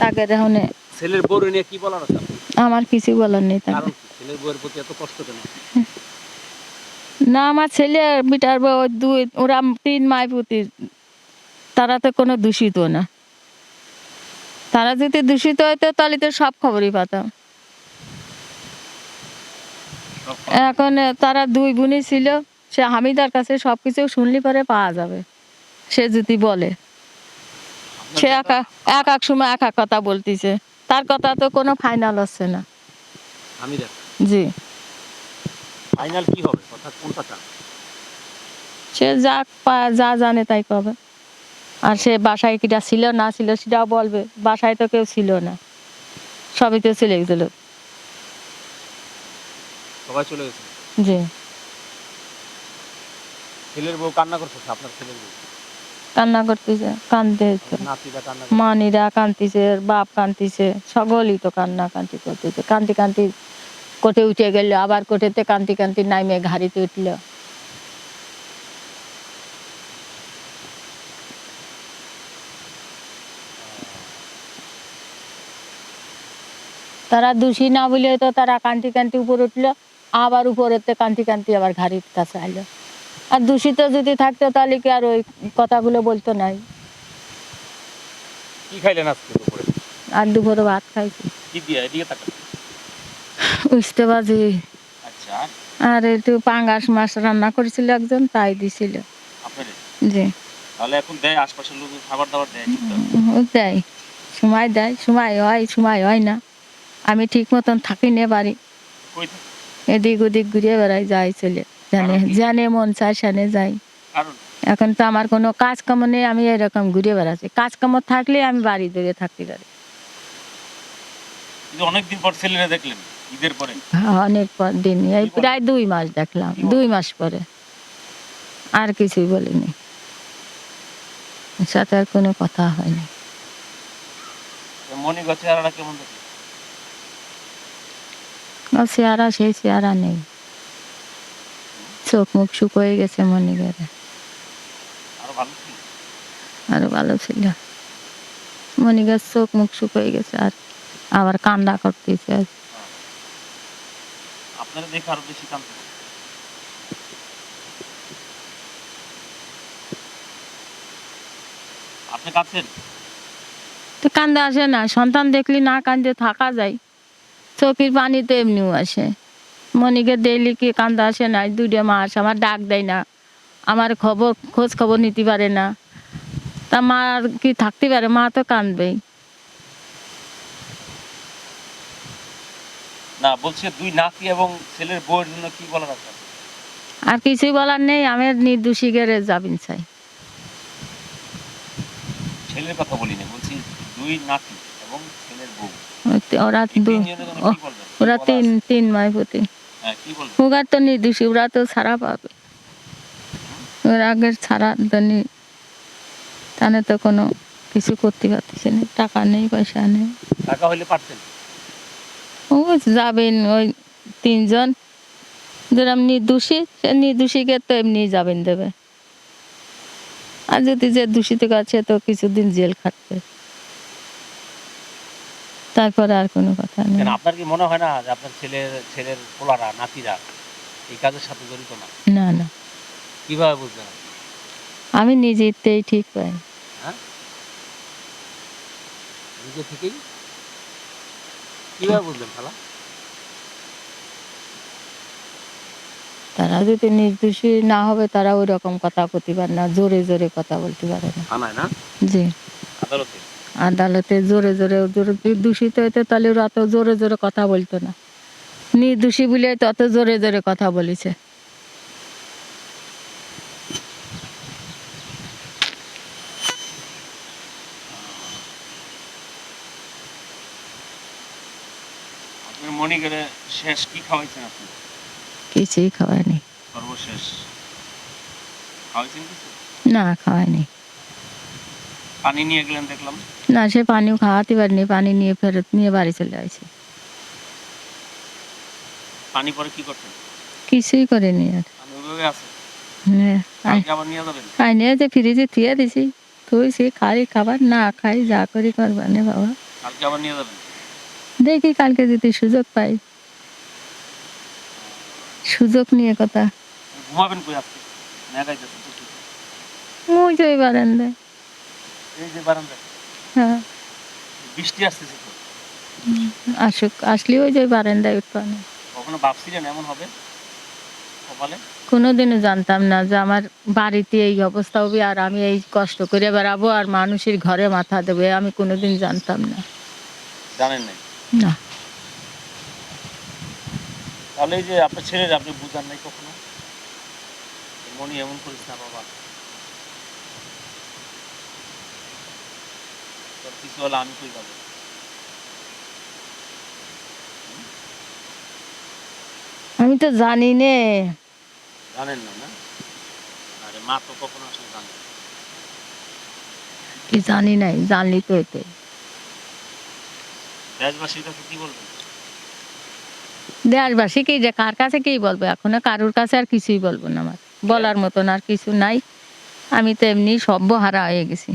তাকে এখন ছেলের বউ নিয়ে কি বলার আছে আমার কিছু বলার নেই কি? ছেলের বউয়ের প্রতি এত কষ্ট কেন? না আমার ছেলে বিটার বউ দুই ওরা তিন মাই পুতি তারা তো কোনো দূষিত না। তারা যদি দূষিত হইতো তাহলে তো সব খবরই পাতাম। এখন তারা দুই বোনই ছিল সে হামিদার কাছে সব কিছু শুনলি পরে পাওয়া যাবে। সে যদি বলে। সে এক এক- এক সময় এক এক কথা বলতিছে। তার কথা তো কোনো ফাইনাল হচ্ছে না। আমি জি। ফাইনাল কি হবে? কথা কোনটা সে যা যা জানে তাই কবে। আর সে বাসায় কিটা ছিল না ছিল সেটাও বলবে। বাসায় তো কেউ ছিল না। সবই তো চলে গেছিল। সবাই চলে গেছে? জি। ছেলের বউ কান্না করতেছে আপনার ছেলের বউ। কান্না করতেছে করতেছে। মানিরা কান্দিছে বাপ কান্দিছে সকলই তো কান্না কান্তি করতেছে। কান্তি কান্তি কোটে উঠে গেল আবার কোটেতে কান্তি কান্তি নাইমে ঘাড়িতে উঠল। তারা দোষী না বলে তো তারা কান্তি কান্তি উপর উঠল আবার উপরেতে কান্তি কান্তি আবার ঘাড়ির কাছে আইলো। আর দূষিত যদি থাকতো তাহলে কি আর ওই কথাগুলো বলতো নাই। কি খাইলেন আজকে দুপুরে? আর দুপুরে ভাত খাইছি। কি দিয়ে এদিকে তাকান বুঝতে পারছি আচ্ছা। আর একটু পাঙ্গাস মাছ রান্না করেছিল একজন তাই দিছিল। আপনাদের জি। তাহলে এখন দেয় আশপাশের লোক খাবার দাবার দেয় দেয়। সময় দেয় সময় হয় সময় হয় না। আমি ঠিক মতন থাকি নে বাড়ি। এদিক ওদিক ঘুরে বেড়াই যাই চলে। জানে জানে মন চায় সানে যাই। এখন তো আমার কোনো কাজ কাম নেই আমি এরকম ঘুরে বেড়াচ্ছি। কাজ কাম থাকলে আমি বাড়ি ধরে থাকতে পারি। অনেকদিন পর ছেলেরা দেখলেন ঈদের পরে? অনেক পর দিন এই প্রায় দুই মাস দেখলাম দুই মাস পরে। আর কিছুই বলিনি। সাথে আর কোনো কথা হয়নি। মনি কেমন দেখলেন চেহারা সেই চেহারা নেই। চোখ মুখ শুকোয় গেছে মনে করে। আরও ভালো ছিল? ছিল। মনিগার চোখ মুখ শুকোয় গেছে আর আবার কান্না করতেছে। আপনারা দেখে আরও বেশি কান্দতে আপনি কাঁদছেন? তো কান্দা আসে না সন্তান দেখলি না কান্দে থাকা যায়। চোখের পানি তো এমনিও আসে। মনিকে ডেইলি কি কান্দা আসে না দুইটা মাস আমার ডাক দেয় না। আমার খবর খোঁজ খবর নিতে পারে না। তা মা আর কি থাকতে পারে? মা তো কান্দবেই না বলছি দুই নাতি এবং ছেলের বউয়ের জন্য কি বলার আছে? আর কিছুই বলার নেই আমি নির্দোষী গেরে যাবিন চাই। ছেলের কথা বলি না বলছি দুই নাতি এবং ছেলের বউ। ওরা ওরা তিন তিন মাই প্রতি ওরা তো নির্দোষী ওরা তো ছাড়া পাবে। ওর আগের ছাড়া তো তাহলে তো কোনো কিছু করতে পারতেছে না টাকা নেই পয়সা নেই। টাকা হইলে পারতেন? ও যাবেন ওই তিনজন। যেরকম নির্দোষী সে নির্দোষীকে তো এমনি যাবেন দেবে। আর যদি যে দূষিত আছে তো কিছুদিন জেল খাটবে। তারপরে আর কোনো কথা নেই। আপনার কি মনে হয় না যে আপনার ছেলের ছেলের পোলারা নাতিরা এই কাজের সাথে জড়িত না? না না। কীভাবে বুঝলেন আমি নিজেতেই ঠিক পাই। হ্যাঁ? নিজে থেকেই? কীভাবে বুঝলেন খালা? তারা যদি নির্দোষী না হবে তারা ওই রকম কথা বলতে পারে না জোরে জোরে কথা বলতে পারে না। থানায় না? জি। আদালতে? আদালতে জোরে জোরে জোরে দূষিত হইতো তাহলে ওরা অত জোরে জোরে কথা বলতো না। নির্দোষী বলে তত জোরে জোরে কথা বলেছে। শেষ কি খাওয়াইছেন আপনি? কিছুই খাওয়ায়নি সর্বশেষ। খাওয়াইছেন কিছু? না খাওয়ায়নি পানি নিয়ে গেলেন দেখলাম। না সে পানিও খাওয়াতে পারিনি পানি নিয়ে ফেরত নিয়ে বাড়ি চলে আসে। পানি পরে কি করতেন? কিছুই করেনি আর। হ্যাঁ, নিয়ে যে ফ্রিজে থুয়ে দিছি খাই খাবার না খাই যা করি করবা নে বাবা। দেখি কালকে যদি সুযোগ পাই। সুযোগ নিয়ে কথা। ঘুমাবেন কই আজকে? মেঘাই যাচ্ছে প্রচুর। ওই যে ওই বারান্দায়। এই যে বারান্দায়। হ্যাঁ। বৃষ্টি আসতেছে তো। আসুক আসলে ওই যে ওই বারান্দায় উঠবা না কখনো ভাবছিলেন এমন হবে? কপালে? কোনোদিনও জানতাম না যে আমার বাড়িতে এই অবস্থা হবে আর আমি এই কষ্ট করে বেড়াবো আর মানুষের ঘরে মাথা দেবে আমি কোনোদিন জানতাম না। জানেন না। তাহলে এই যে আপনার ছেলের আপনি বুঝান নাই কখনো? মনি এমন করিস না বাবা। কিছু হলে আমি কই পাবো? আমি তো জানি নে। জানেন না না? আরে মা তো কখনো আসলে জানে কি জানি নাই জানলি তো? এতে দেশবাসীর কাছে কি বলবেন? দেশবাসী কি যে কার কাছে কি বলব? এখন কারোর কাছে আর কিছুই বলব না আমার। বলার মতন আর কিছু নাই। আমি তো এমনি সভ্য হারা হয়ে গেছি।